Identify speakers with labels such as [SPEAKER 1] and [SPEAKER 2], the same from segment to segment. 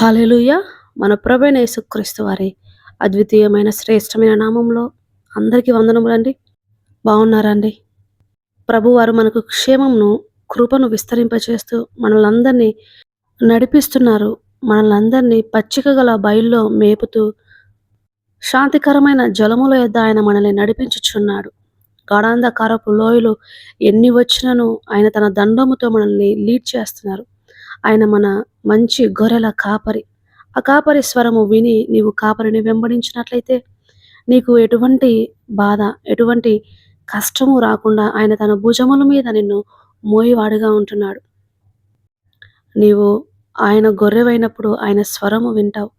[SPEAKER 1] Hallelujah మన ప్రభైన యేసుక్రీస్తు వారి అద్వితీయమైన శ్రేష్టమైన నామంలో అందరికీ వందనములండి. బాగున్నారండి? ప్రభువారు మనకు క్షేమంను కృపను విస్తరింపచేస్తూ మనల్ని అందరినీ నడిపిస్తున్నారు. మనల్ని అందరినీ పచ్చిక గల బయల్లో మేపుతూ శాంతికరమైన జలముల యొద్ద ఆయన మనల్ని నడిపించుచున్నాడు. గాఢాంధకారపు లోయలు ఎన్ని వచ్చినను ఆయన తన దండముతో మనల్ని లీడ్ చేస్తున్నారు. ఆయన మన మంచి గొర్రెల కాపరి. ఆ కాపరి స్వరము విని నీవు కాపరిని వెంబడించినట్లయితే నీకు ఎటువంటి బాధ ఎటువంటి కష్టము రాకుండా ఆయన తన భుజముల మీద నిన్ను మోయివాడుగా ఉంటున్నాడు. నీవు ఆయన గొర్రెవైనప్పుడు ఆయన స్వరము వింటావు.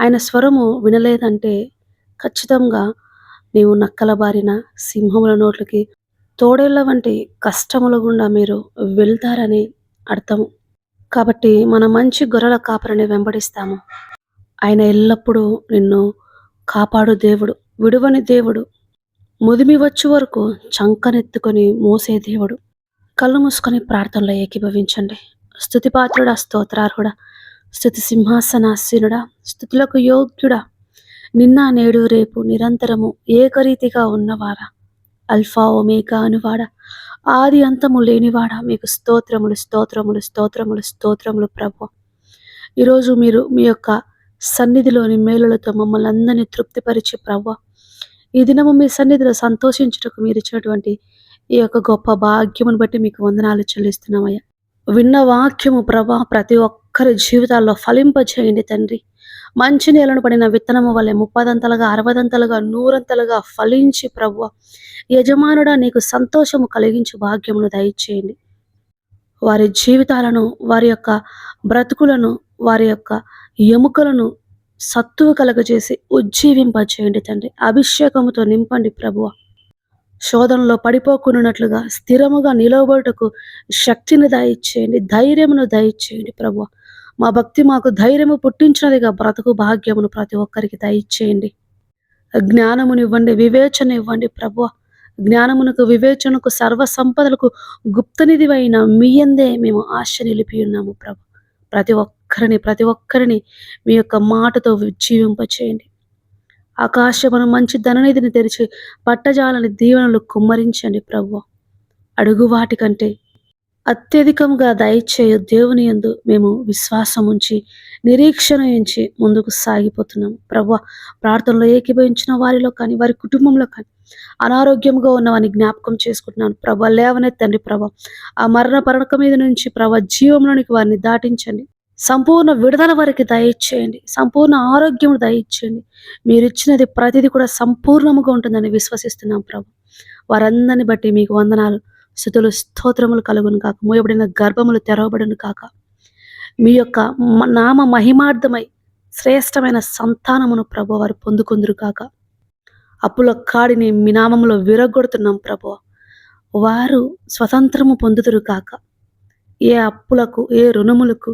[SPEAKER 1] ఆయన స్వరము వినలేదంటే ఖచ్చితంగా నీవు నక్కల బారిన సింహముల నోట్లకి తోడేళ్ళ వంటి కష్టముల గుండా మీరు వెళ్తారని అర్థము. కాబట్టి మన మంచి గొర్రెల కాపరిని వెంబడిస్తాము. ఆయన ఎల్లప్పుడూ నిన్ను కాపాడు దేవుడు విడువని దేవుడు. ముదిమి వచ్చు వరకు చంకనెత్తుకొని మోసే దేవుడు. కళ్ళు మూసుకొని ప్రార్థనలో ఏకీభవించండి. స్థుతిపాత్రుడా స్తోత్రార్హుడా స్థుతి సింహాసనాసీనుడా స్థుతులకు యోగ్యుడా. నిన్న నేడు రేపు నిరంతరము ఏకరీతిగా ఉన్నవారా? Alpha omega అనువాడా. ఆది అంతము లేనివాడా. మీకు స్తోత్రములు స్తోత్రములు స్తోత్రములు స్తోత్రములు ప్రభు ఈరోజు మీరు మీ యొక్క సన్నిధిలోని మేలులతో మమ్మల్ని అందరినీ తృప్తిపరిచే ప్రభు ఈ దినము మీ సన్నిధిలో సంతోషించుటకు మీరు ఇచ్చినటువంటి ఈ యొక్క గొప్ప భాగ్యమును బట్టి మీకు వందనాలు చెల్లిస్తున్నామయ్యా. విన్న వాక్యము ప్రభా ప్రతి ఒక్కరి జీవితాల్లో ఫలింపచేయండి తండ్రి. మంచి నేలను పడిన విత్తనము వల్లే ముప్పదంతలుగా అరవదంతలుగా నూరంతలుగా ఫలించి ప్రభు యజమానుడా నీకు సంతోషము కలిగించి భాగ్యమును దయచేయండి. వారి జీవితాలను వారి యొక్క బ్రతుకులను వారి యొక్క ఎముకలను సత్తువ కలగజేసి ఉజ్జీవింపచేయండి తండ్రి. అభిషేకముతో నింపండి ప్రభువ శోధనలో పడిపోకున్నట్లుగా స్థిరముగా నిలవబడుటకు శక్తిని దయచేయండి ధైర్యమును దయచేయండి ప్రభు మా భక్తి మాకు ధైర్యము పుట్టించినదిగా బ్రతుకు భాగ్యమును ప్రతి ఒక్కరికి దయచేయండి. జ్ఞానమునివ్వండి వివేచన ఇవ్వండి ప్రభు జ్ఞానమునకు వివేచనకు సర్వ సంపదలకు గుప్తనిధివైన మీ అందే మేము ఆశ నిలిపి ఉన్నాము ప్రభు. ప్రతి ఒక్కరిని ప్రతి ఒక్కరిని మీ యొక్క మాటతో జీవింపచేయండి. ఆకాశమును మంచి ధననిధిని తెరిచి పట్టజాలని దీవెనలు కుమ్మరించండి ప్రభు అడుగు వాటికంటే అత్యధికంగా దయచేయ దేవుని యందు మేము విశ్వాసం ఉంచి నిరీక్షణ ఉంచి ముందుకు సాగిపోతున్నాం. ప్రభు ప్రార్థనలో ఏకీభవించిన వారిలో కానీ వారి కుటుంబంలో కానీ అనారోగ్యంగా ఉన్నవారిని జ్ఞాపకం చేసుకుంటున్నాను. ప్రభ లేవనెత్తండి ప్రభ. ఆ మరణ పరణక మీద నుంచి ప్రభ జీవంలోనికి వారిని దాటించండి. సంపూర్ణ విడుదల వారికి దయచేయండి. సంపూర్ణ ఆరోగ్యం దయచేయండి. మీరు ఇచ్చినది ప్రతిదీ కూడా సంపూర్ణముగా ఉంటుందని విశ్వసిస్తున్నాం ప్రభు. వారందరిని బట్టి మీకు వందనాలు. స్థుతులు స్తోత్రములు కలుగును కాక మూయబడిన గర్భములు తెరవబడును కాక మీ యొక్క నామ మహిమార్థమై శ్రేష్టమైన సంతానమును ప్రభు వారు పొందుకుందురు కాక అప్పుల కాడిని మీ నామంలో విరగొడుతున్నాం ప్రభు. వారు స్వతంత్రము పొందుదురు కాక ఏ అప్పులకు ఏ రుణములకు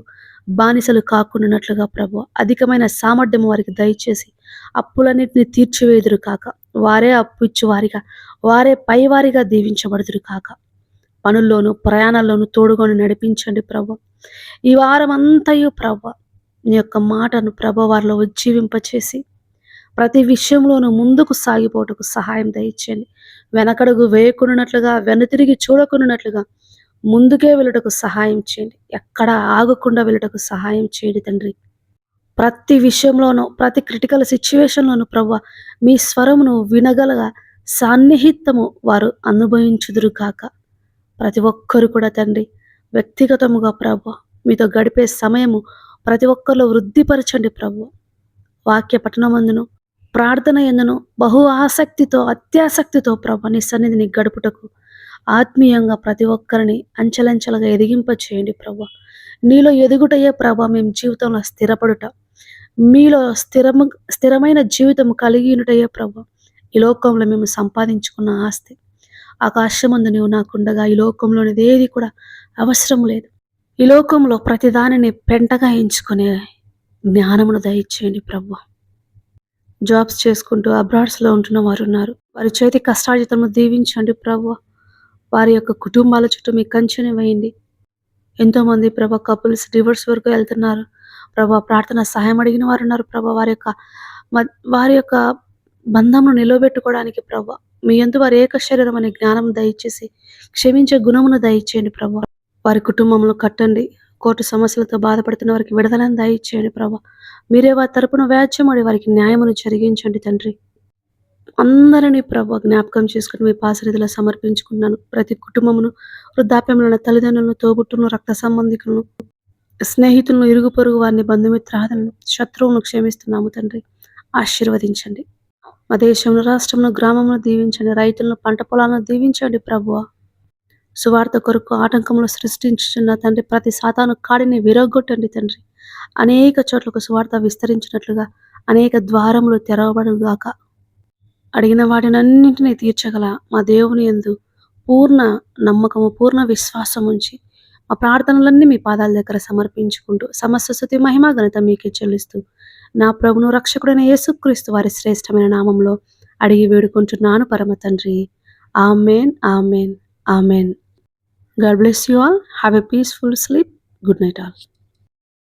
[SPEAKER 1] బానిసలు కాకుండానట్లుగా ప్రభు. అధికమైన సామర్థ్యం వారికి దయచేసి అప్పులన్నిటిని తీర్చివేదురు కాక వారే అప్పు ఇచ్చు వారిగా వారే పైవారిగా దీవించబడుదురు కాక పనుల్లోనూ ప్రయాణాల్లోనూ తోడుకొని నడిపించండి ప్రభు. ఈ వారం అంతయు ప్రభ నీ యొక్క మాటను ప్రభ వారిలో ఉజ్జీవింపచేసి ప్రతి విషయంలోనూ ముందుకు సాగిపోవటకు సహాయం దయచేయండి. వెనకడుగు వేయకున్నట్లుగా వెనుతిరిగి చూడకున్నట్లుగా ముందుకే వెళ్ళటకు సహాయం చేయండి. ఎక్కడ ఆగకుండా వెళ్ళటకు సహాయం చేయండి తండ్రి. ప్రతి విషయంలోనూ ప్రతి క్రిటికల్ సిచ్యువేషన్లోనూ ప్రభు మీ స్వరమును వినగలగా సాన్నిహితము వారు అనుభవించుదురు కాక ప్రతి ఒక్కరు కూడా తండ్రి వ్యక్తిగతముగా ప్రభు మీతో గడిపే సమయము ప్రతి ఒక్కరిలో వృద్ధిపరచండి ప్రభు. వాక్య పఠనమందును ప్రార్థన ఎందును బహు ఆసక్తితో అత్యాసక్తితో ప్రభు నీ సన్నిధిని గడుపుటకు ఆత్మీయంగా ప్రతి ఒక్కరిని అంచెలంచెలుగా ఎదిగింప చేయండి ప్రభు. నీలో ఎదుగుటయే ప్రభ మేము జీవితంలో స్థిరపడుట. మీలో స్థిరము స్థిరమైన జీవితం కలిగినటయే ప్రభు. ఈ లోకంలో మేము సంపాదించుకున్న ఆస్తి. ఆకాశమందు నీవు నాకుండగా ఈ లోకంలోని ఏది కూడా అవసరం లేదు. ఈ లోకంలో ప్రతి దానిని పెంటగా ఎంచుకునే జ్ఞానమును దయచేయండి ప్రభు జాబ్స్ చేసుకుంటూ అబ్రాడ్స్లో ఉంటున్న వారు ఉన్నారు వారి చేతి కష్టార్జితము దీవించండి ప్రభు వారి యొక్క కుటుంబాల చుట్టూ మీ కంచెని వేయండి. ఎంతోమంది ప్రభా కపుల్స్ డివర్స్ వరకు వెళ్తున్నారు. ప్రభా ప్రార్థన సహాయం అడిగిన వారు ఉన్నారు ప్రభా. వారి యొక్క మ- వారి యొక్క బంధమును నిలవబెట్టుకోవడానికి ప్రభా మీ ఎందు వారి ఏక శరీరం అనే జ్ఞానం దయచేసి క్షమించే గుణమును దయచేయండి ప్రభా. వారి కుటుంబంలో కట్టండి. కోర్టు సమస్యలతో బాధపడుతున్న వారికి విడుదలను దయచేయండి ప్రభా. మీరే వారి తరపున వ్యాజ్యమాడి వారికి న్యాయమును జరిగించండి తండ్రి. అందరినీ ప్రభు జ్ఞాపకం చేసుకుని మీ పాసరిధిలో సమర్పించుకున్నాను. ప్రతి కుటుంబమును వృద్ధాప్యంలో ఉన్న తల్లిదండ్రులను తోబుట్టును రక్త సంబంధికులను స్నేహితులను ఇరుగు పొరుగు వారిని బంధుమిత్రాదులను శత్రువులను క్షమిస్తున్నాము తండ్రి. ఆశీర్వదించండి. మా దేశంలో రాష్ట్రంలో గ్రామంలో దీవించండి రైతులను పంట పొలాలను దీవించండి ప్రభువ. సువార్త కొరకు ఆటంకములు సృష్టించుచున్న తండ్రి ప్రతి సాతాను కాడిని విరగొట్టండి తండ్రి. అనేక చోట్లకు సువార్త విస్తరించినట్లుగా అనేక ద్వారములు తెరవబడుగాక. అడిగిన వాటినన్నింటినీ తీర్చగల మా దేవుని యందు పూర్ణ నమ్మకము పూర్ణ విశ్వాసం ఉంచి మా ప్రార్థనలన్నీ మీ పాదాల దగ్గర సమర్పించుకుంటూ సమస్త స్థుతి మహిమ ఘనత మీకే చెల్లిస్తూ నా ప్రభును రక్షకుడైన యేసుక్రీస్తు వారి శ్రేష్టమైన నామంలో అడిగి వేడుకుంటున్నాను పరమ తండ్రి. Amen amen amen. God bless you all. Have a peaceful sleep. Good night all.